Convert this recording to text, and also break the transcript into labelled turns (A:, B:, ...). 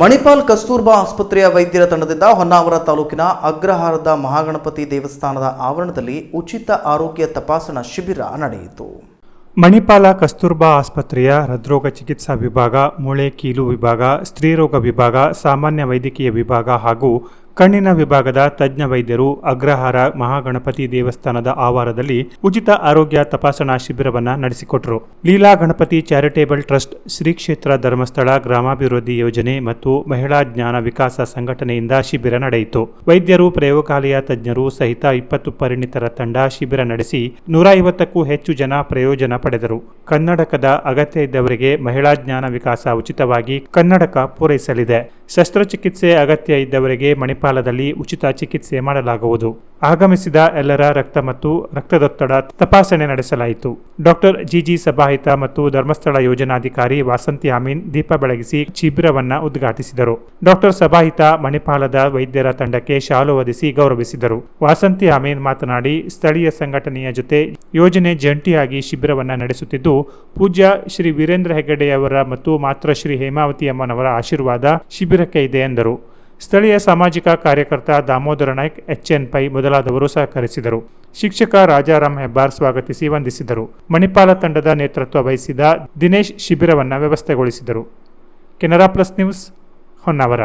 A: ಮಣಿಪಾಲ್ ಕಸ್ತೂರ್ಬಾ ಆಸ್ಪತ್ರೆಯ ವೈದ್ಯರ ತಂಡದಿಂದ ಹೊನ್ನಾವರ ತಾಲೂಕಿನ ಅಗ್ರಹಾರದ ಮಹಾಗಣಪತಿ ದೇವಸ್ಥಾನದ ಆವರಣದಲ್ಲಿ ಉಚಿತ ಆರೋಗ್ಯ ತಪಾಸಣಾ ಶಿಬಿರ ನಡೆಯಿತು.
B: ಮಣಿಪಾಲ ಕಸ್ತೂರ್ಬಾ ಆಸ್ಪತ್ರೆಯ ಹೃದ್ರೋಗ ಚಿಕಿತ್ಸಾ ವಿಭಾಗ, ಮೂಳೆ ಕೀಲು ವಿಭಾಗ, ಸ್ತ್ರೀರೋಗ ವಿಭಾಗ, ಸಾಮಾನ್ಯ ವೈದ್ಯಕೀಯ ವಿಭಾಗ ಹಾಗೂ ಕಣ್ಣಿನ ವಿಭಾಗದ ತಜ್ಞ ವೈದ್ಯರು ಅಗ್ರಹಾರ ಮಹಾಗಣಪತಿ ದೇವಸ್ಥಾನದ ಆವಾರದಲ್ಲಿ ಉಚಿತ ಆರೋಗ್ಯ ತಪಾಸಣಾ ಶಿಬಿರವನ್ನ ನಡೆಸಿಕೊಟ್ಟರು ಲೀಲಾ ಗಣಪತಿ ಚಾರಿಟೇಬಲ್ ಟ್ರಸ್ಟ್ ಶ್ರೀ ಕ್ಷೇತ್ರ ಧರ್ಮಸ್ಥಳ ಗ್ರಾಮಾಭಿವೃದ್ಧಿ ಯೋಜನೆ ಮತ್ತು ಮಹಿಳಾ ಜ್ಞಾನ ವಿಕಾಸ ಸಂಘಟನೆಯಿಂದ ಶಿಬಿರ ನಡೆಯಿತು. ವೈದ್ಯರು, ಪ್ರಯೋಗಾಲಯ ತಜ್ಞರು ಸಹಿತ ಇಪ್ಪತ್ತು ಪರಿಣಿತರ ತಂಡ ಶಿಬಿರ ನಡೆಸಿ ನೂರ ಐವತ್ತಕ್ಕೂ ಹೆಚ್ಚು ಜನ ಪ್ರಯೋಜನ ಪಡೆದರು. ಕನ್ನಡಕದ ಅಗತ್ಯ ಇದ್ದವರಿಗೆ ಮಹಿಳಾ ಜ್ಞಾನ ವಿಕಾಸ ಉಚಿತವಾಗಿ ಕನ್ನಡಕ ಪೂರೈಸಲಿದೆ. ಶಸ್ತ್ರಚಿಕಿತ್ಸೆ ಅಗತ್ಯ ಇದ್ದವರಿಗೆ ಮಣಿಪಾಲದಲ್ಲಿ ಉಚಿತ ಚಿಕಿತ್ಸೆ ಮಾಡಲಾಗುವುದು. ಆಗಮಿಸಿದ ಎಲ್ಲರ ರಕ್ತ ಮತ್ತು ರಕ್ತದೊತ್ತಡ ತಪಾಸಣೆ ನಡೆಸಲಾಯಿತು. ಡಾಕ್ಟರ್ ಜಿಜಿ ಸಭಾಹಿತ ಮತ್ತು ಧರ್ಮಸ್ಥಳ ಯೋಜನಾಧಿಕಾರಿ ವಾಸಂತಿ ಅಮೀನ್ ದೀಪ ಬೆಳಗಿಸಿ ಶಿಬಿರವನ್ನ ಉದ್ಘಾಟಿಸಿದರು. ಡಾಕ್ಟರ್ ಸಭಾಹಿತ ಮಣಿಪಾಲದ ವೈದ್ಯರ ತಂಡಕ್ಕೆ ಶಾಲು ಒದಿಸಿ ಗೌರವಿಸಿದರು. ವಾಸಂತಿ ಅಮೀನ್ ಮಾತನಾಡಿ, ಸ್ಥಳೀಯ ಸಂಘಟನೆಯ ಜೊತೆ ಯೋಜನೆ ಜಂಟಿಯಾಗಿ ಶಿಬಿರವನ್ನ ನಡೆಸುತ್ತಿದ್ದು, ಪೂಜ್ಯ ಶ್ರೀ ವೀರೇಂದ್ರ ಹೆಗಡೆಯವರ ಮತ್ತು ಮಾತೃಶ್ರೀ ಹೇಮಾವತಿ ಅಮ್ಮನವರ ಆಶೀರ್ವಾದ ಶಿಬಿರಕ್ಕೆ ಇದೆ ಎಂದರು. ಸ್ಥಳೀಯ ಸಾಮಾಜಿಕ ಕಾರ್ಯಕರ್ತ ದಾಮೋದರ ನಾಯ್ಕ್, ಎಚ್ಎನ್ ಪೈ ಮೊದಲಾದವರು ಸಹಕರಿಸಿದರು. ಶಿಕ್ಷಕ ರಾಜಾರಾಮ್ ಹೆಬ್ಬಾರ್ ಸ್ವಾಗತಿಸಿ ವಂದಿಸಿದರು. ಮಣಿಪಾಲ ತಂಡದ ನೇತೃತ್ವ ವಹಿಸಿದ ದಿನೇಶ್ ಶಿಬಿರವನ್ನು ವ್ಯವಸ್ಥೆಗೊಳಿಸಿದರು. Canara plus news Honnavar.